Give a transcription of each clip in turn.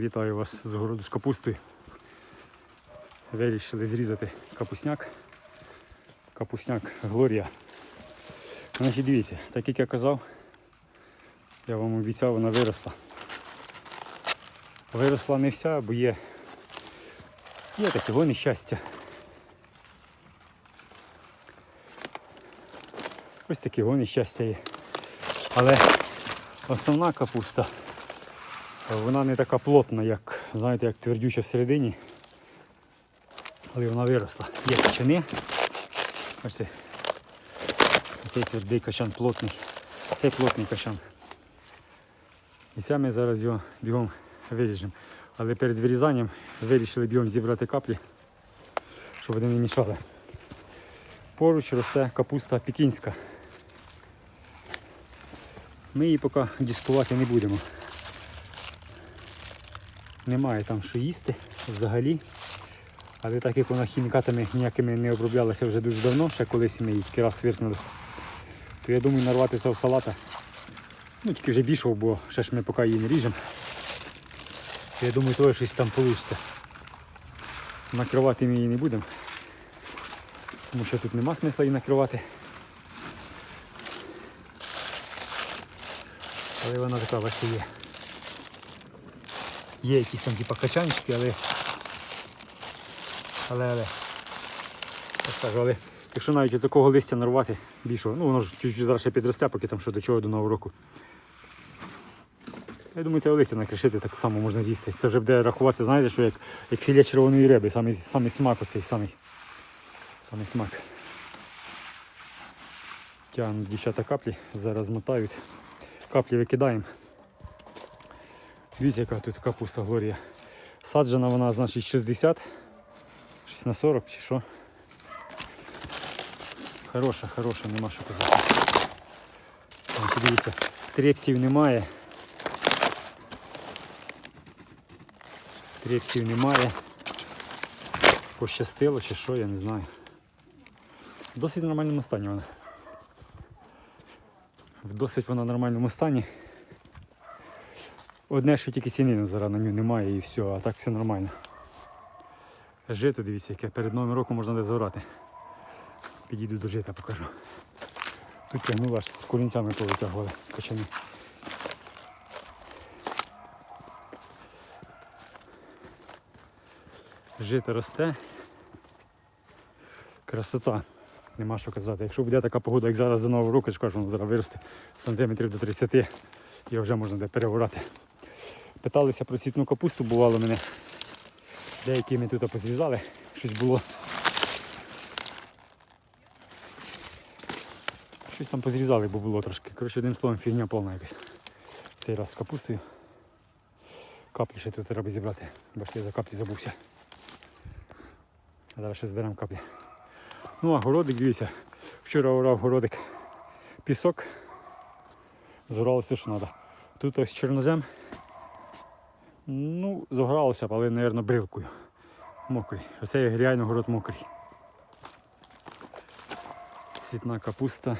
Вітаю вас з городу з капустою. Вирішили зрізати капусняк. Капусняк Глорія. Значить, дивіться, так як я казав, я вам обіцяв, вона виросла. Виросла не вся, бо є, є таке го нещастя. Ось таке нещастя є. Але основна капуста, вона не така плотна, як, знаєте, як твердюча всередині. Але вона виросла. Є качани. Бачите, цей твердий качан плотний. Цей плотний качан. І це ми зараз його бігом виріжемо. Але перед вирізанням вирішили бігом зібрати каплі, щоб вони не мішали. Поруч росте капуста пекінська. Ми її поки дискувати не будемо. Немає там що їсти взагалі. Але так як вона хімікатами ніякими не оброблялася вже дуже давно, ще колись ми її раз свиркнули, то я думаю нарвати в салата. Ну тільки вже більшого, бо ще ж ми поки її не ріжемо. Я думаю, то щось там вийде. Накривати ми її не будемо. Тому що тут нема смисла її накривати. Але вона така бачите є. Є якісь там типа качанчики, але але, але. Я скажу, але якщо навіть такого листя нарвати більшого, ну воно ж чуть-чуть зараз ще підросте, поки там що до чого до нового року. Я думаю, це листя накришити так само можна з'їсти. Це вже буде рахуватися, знаєте, що як, як філе червоної риби, самий, самий смак оцей, самий, самий смак. Тягнуть дівчата каплі, зараз мотають. Каплі викидаємо. Дивіться, яка тут капуста Глорія. Саджена вона, значить, 60. Щось на 40 чи що. Хороша, хороша, нема що казати. Значить, дивіться, трепсів немає. Трепсів немає. Пощастило чи що, я не знаю. В досить нормальному стані вона. В досить вона в нормальному стані. Одне, що тільки ціни зараз на нього немає і все, а так все нормально. Жито, дивіться, яке перед новим роком можна де зорати. Підійду до жита, покажу. Тут тягнула аж з корінцями повитягували качани. Жито росте. Красота. Нема що казати. Якщо буде така погода, як зараз до нового року, я ж кажу, воно зараз виросте сантиметрів до 30 і вже можна де переворати. Питалися про цвітну капусту, бувало мене. Деякі ми тут позрізали, щось було. Щось там позрізали, бо було трошки. Коротше, одним словом, фігня повна якась. Цей раз з капустою. Каплі ще тут треба зібрати. Бачите, я за каплі забувся. А Зараз ще зберемо каплі. Ну а городик, дивіться, вчора орав городик пісок. Згорало все, що треба. Тут ось чорнозем. Ну, загралося, але, мабуть, брилкою. Мокрий. Оце реально город мокрий. Цвітна капуста.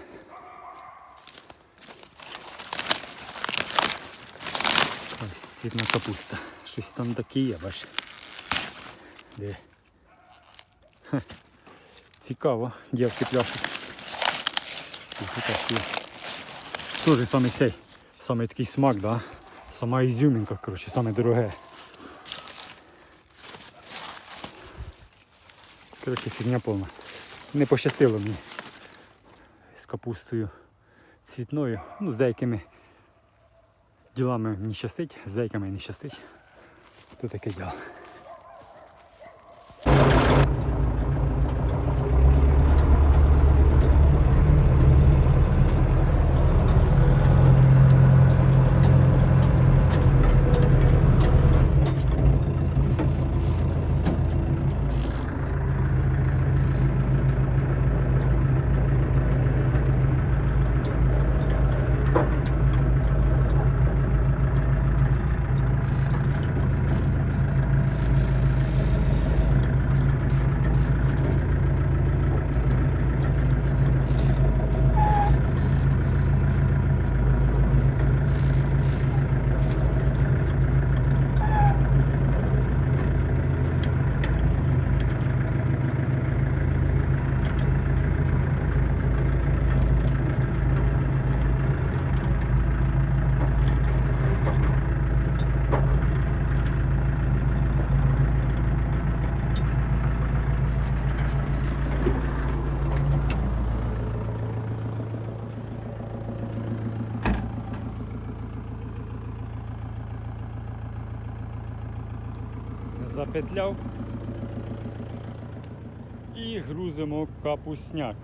Ось цвітна капуста. Щось там таке є, бачиш. Де? Хе. Цікаво, дівки є. Теж саме цей, саме такий смак, да? Сама ізюмінка, коротше, саме дороге. Коротше, фігня повна. Не пощастило мені з капустою цвітною. Ну, з деякими ділами мені щастить, з деякими не щастить. То таке діло. Запетляв. І грузимо капусняк.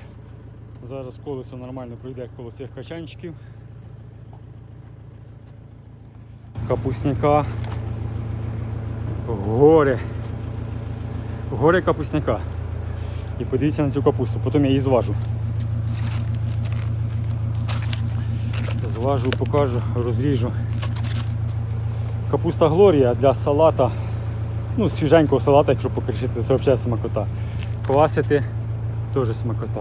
Зараз колесо нормально пройде коло цих качанчиків. Капусняка. Горе. Горе капусняка. І подивіться на цю капусту, потім я її зважу. Зважу, покажу, розріжу. Капуста Глорія для салата, ну, свіженького салата, якщо покришити, то взагалі смакота. Квасити теж смакота.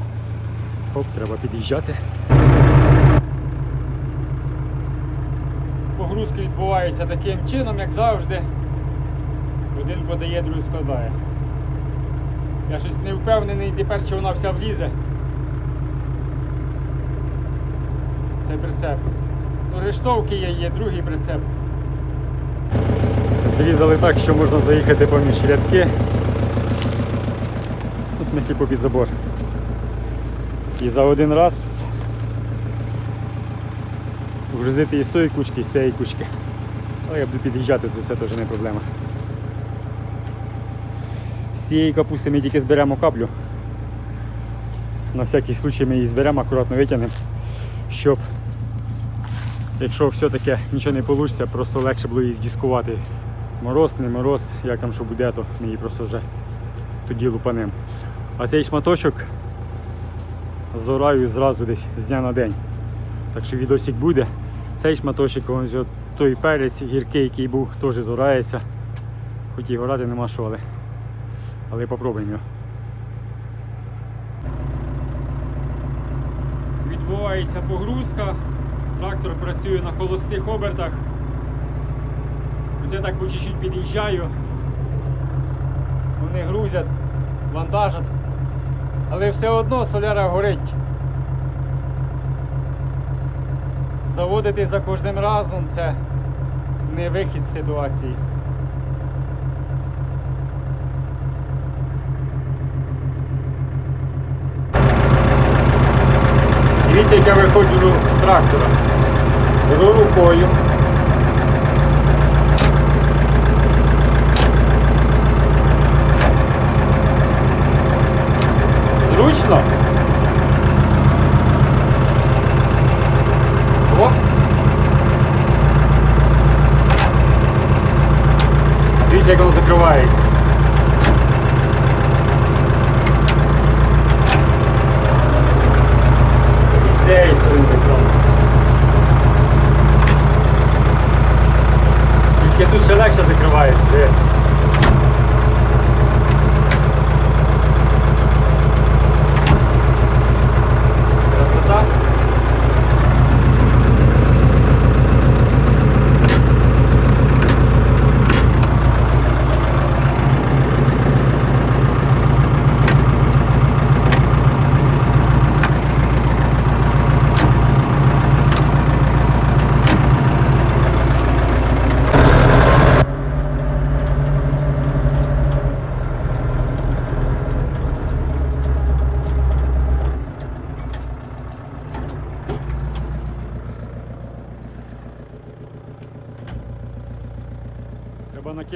Оп, треба під'їжджати. Погрузки відбуваються таким чином, як завжди. Один подає, другий складає. Я щось не впевнений тепер, чи вона вся влізе. Цей прицеп. Ну, рештовки є, є другий прицеп. Зрізали так, що можна заїхати поміж рядки. В смислі попід забор. І за один раз вгрузити і з тої кучки, і з цієї кучки. Але я буду під'їжджати, то це теж не проблема. З цієї капусти ми тільки зберемо каплю. На всякий случай ми її зберемо, акуратно витягнемо, щоб якщо все-таки нічого не вийде, просто легше було її здіскувати. Мороз, не мороз, як там що буде, то її просто вже тоді лупанемо. А цей шматочок зораю зразу десь з дня на день. Так що відосик буде. Цей шматочок, от той перець гіркий, який був, теж зорається. Хоч і горати нема що, але, але попробуємо його. Відбувається погрузка. Трактор працює на холостих обертах. Я так по чуть-чуть під'їжджаю. Вони грузять, вантажать. Але все одно соляра горить. Заводити за кожним разом це не вихід з ситуації. Дивіться, як я виходжу з трактора. Беру рукою. Зручно. О. Дивіться, як воно закривається.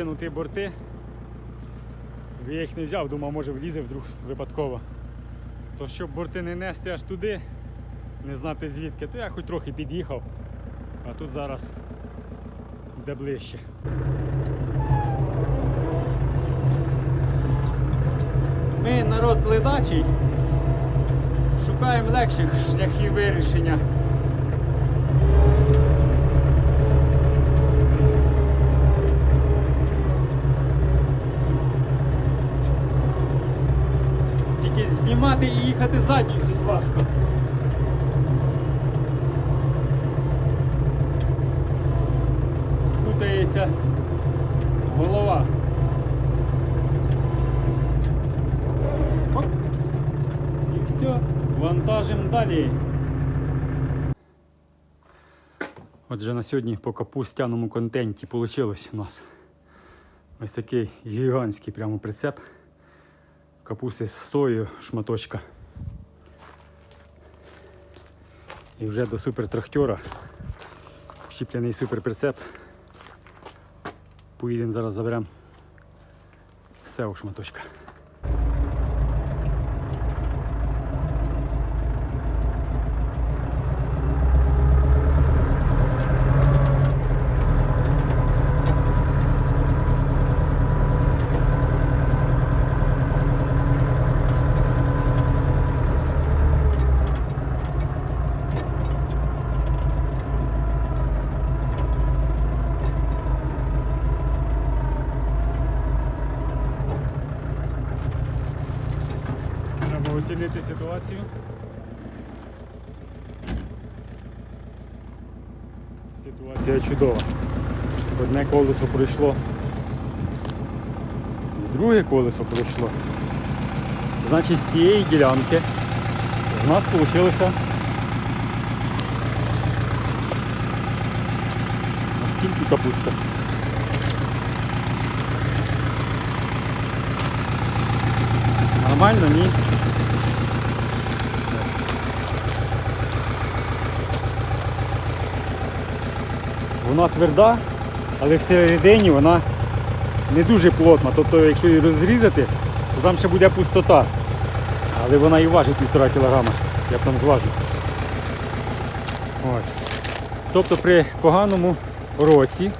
Треба борти. Я їх не взяв, думав, може влізе вдруг випадково. То щоб борти не нести аж туди, не знати звідки, то я хоч трохи під'їхав, а тут зараз буде ближче. Ми народ ледачий, шукаємо легших шляхів вирішення. Тільки знімати і їхати задньою щось важко. Путається голова. І все, вантажимо далі. Отже, на сьогодні по капустяному контенті вийшло у нас ось такий гігантський прямо прицеп капусти з тою шматочка. І вже до супертрактора щіплений суперприцеп. Поїдемо зараз заберемо сеу шматочка. Треба оцінити ситуацію. Ситуація чудова. Одне колесо пройшло. Друге колесо пройшло. Значить, з цієї ділянки в нас вийшло скільки капуста? Нормально, ні? Вона тверда, але всередині вона не дуже плотна. Тобто, якщо її розрізати, то там ще буде пустота. Але вона і важить півтора кілограма, я там зважу. Ось. Тобто при поганому році,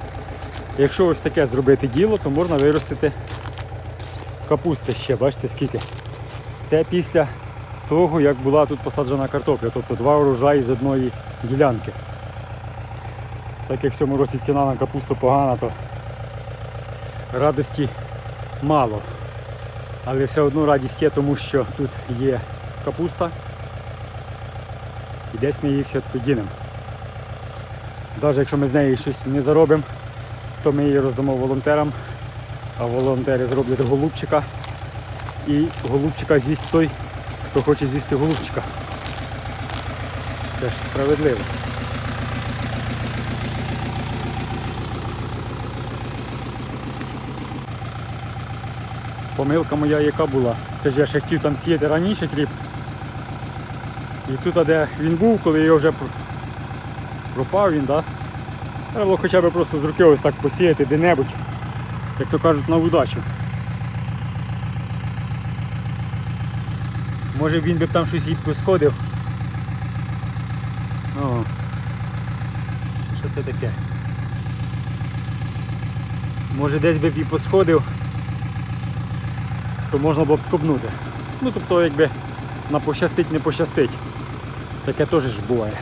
якщо ось таке зробити діло, то можна виростити капусти ще, бачите скільки. Це після того, як була тут посаджена картопля, тобто два урожаї з одної ділянки. Так як в цьому році ціна на капусту погана, то радості мало. Але все одно радість є, тому що тут є капуста і десь ми її все-таки дінемо. Навіть якщо ми з нею щось не заробимо, то ми її роздамо волонтерам, а волонтери зроблять голубчика. І голубчика з'їсть той, хто хоче з'їсти голубчика. Це ж справедливо. Помилка моя яка була. Це ж я ще хотів там сіяти раніше кріп. І тут, де він був, коли його вже пропав він, да? треба було хоча б просто з руки ось так посіяти де-небудь, як то кажуть, на удачу. Може він би там щось і посходив. О. Що це таке? Може десь би б і посходив, то можна було б скобнути. Ну тобто якби на пощастить не пощастить. Таке теж ж буває.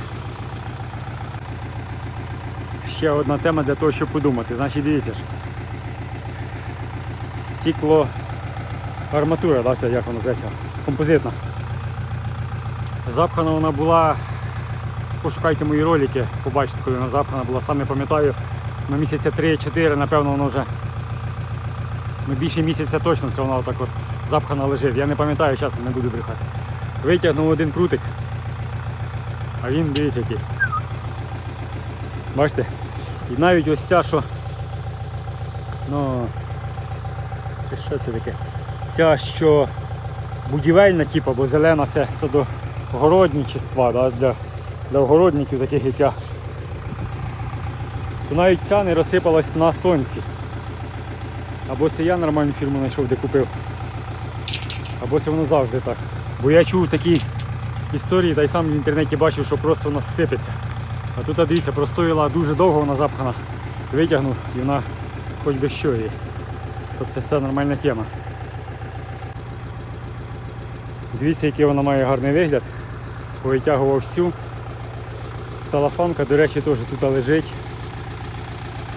Ще одна тема для того, щоб подумати. Значить дивіться ж. Стекло арматура, да, як вона називається? Композитна. Запхана вона була, пошукайте мої ролики, побачите, коли вона запхана була, сам не пам'ятаю, на місяця 3-4, напевно, воно вже ну, більше місяця точно це вона отак от запхана лежить. Я не пам'ятаю, чесно, не буду брехати. Витягнув один прутик, а він, дивіться, який. Бачите? І навіть ось ця, що. Ну. Це що це таке? Ця, що будівельна, типу, бо зелена це садогородничества, да, для, для огородників таких як я. То навіть ця не розсипалась на сонці. Або це я нормальну фірму знайшов, де купив. Або це воно завжди так. Бо я чув такі історії, та й сам в інтернеті бачив, що просто вона сипеться. А тут, дивіться, простояла дуже довго вона запхана. Витягнув і вона хоч би що її. Тобто це нормальна тема. Дивіться, який вона має гарний вигляд. Повитягував всю. Салафанка, до речі, теж тут лежить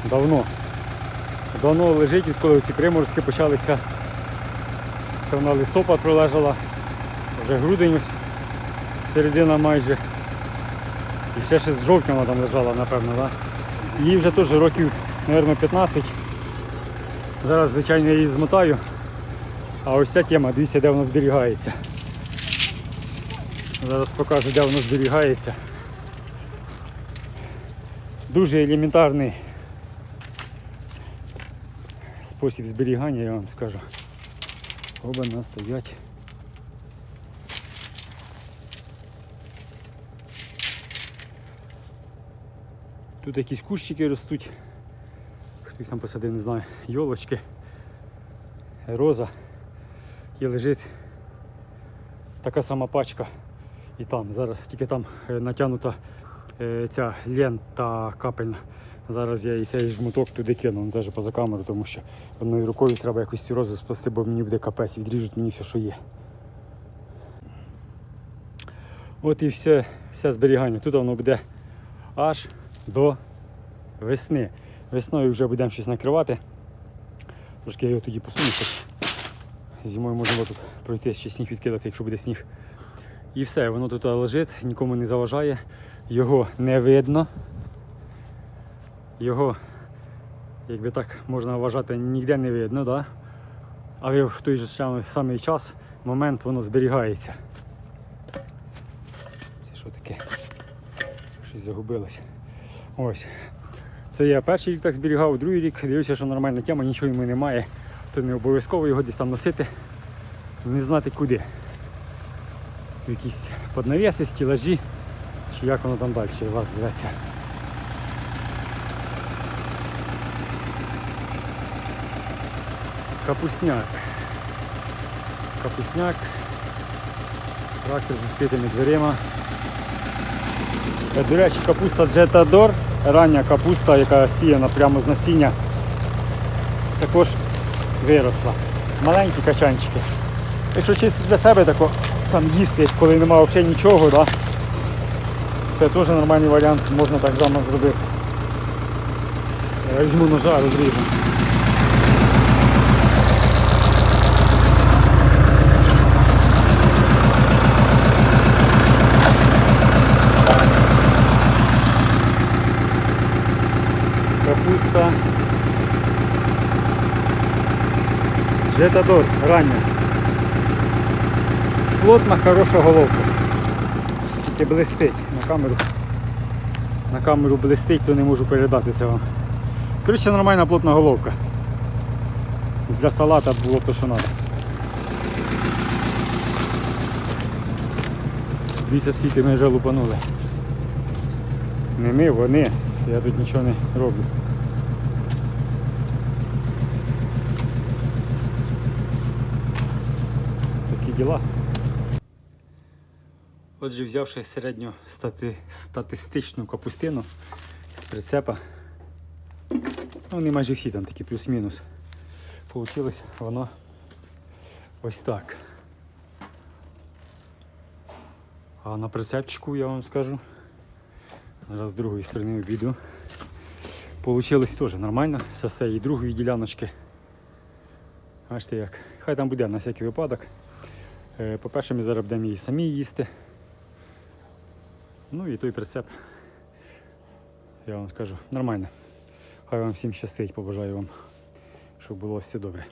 давно. Давно лежить, відколи ці приморозки почалися. Це вона листопад пролежала, вже грудень ось, середина майже. І ще ще з жовтня вона там лежала, напевно, да? Їй вже теж років, мабуть, 15. Зараз, звичайно, я її змотаю. А ось ця тема, дивіться, де вона зберігається. Зараз покажу, де воно зберігається. Дуже елементарний спосіб зберігання, я вам скажу. Оба нас стоять. Тут якісь кущики ростуть. Хто їх там посадив, не знаю, йолочки. роза. І лежить така сама пачка. І там. Зараз тільки там е, натягнута е, ця лента капельна. Зараз я і цей жмуток туди кину, навіть поза камеру, тому що одною рукою треба якось цю розу спасти, бо мені буде капець, відріжуть мені все, що є. От і все, все зберігання. Тут воно буде аж до весни. Весною вже будемо щось накривати. Трошки я його тоді посуну. Зимою можемо тут пройти ще сніг відкидати, якщо буде сніг. І все, воно тут лежить, нікому не заважає, його не видно. Його, якби так можна вважати, ніде не видно, да? але в той же самий- час момент воно зберігається. Це що таке? Щось загубилося. Ось. Це я перший рік так зберігав, другий рік дивився, що нормальна тема, нічого йому немає. То не обов'язково його десь там носити, не знати куди. Якісь поднавіси, стілажі, чи як воно там далі у вас зветься. Капусняк. Капусняк. Трактор з відкритими дверима. Е, До капуста Джетадор, рання капуста, яка сіяна прямо з насіння, також виросла. Маленькі качанчики. Якщо чисто для себе тако, там їсти, коли немає взагалі нічого, да? це теж нормальний варіант, можна так само зробити. Я візьму ножа, розріжу. Капуста. Жетадор, рання. Плотна, хороша головка. Тільки блистить на камеру. На камеру блистить, то не можу передати вам. Коротше, нормальна плотна головка. Для салата було те, що треба. Дивіться, скільки ми вже лупанули. Не ми, вони. Я тут нічого не роблю. Діла. Отже, взявши середню стати... статистичну капустину з прицепа, ну вони майже всі там такі плюс-мінус. Получилось воно ось так. А на прицепчику я вам скажу. Зараз з другої сторони обійду. Получилось теж нормально з цієї другої діляночки. Бачите як. Хай там буде на всякий випадок. Е, По-перше, ми зараз будемо її самі їсти. Ну і той прицеп. Я вам скажу, нормально. Хай вам всім щастить, побажаю вам, щоб було все добре.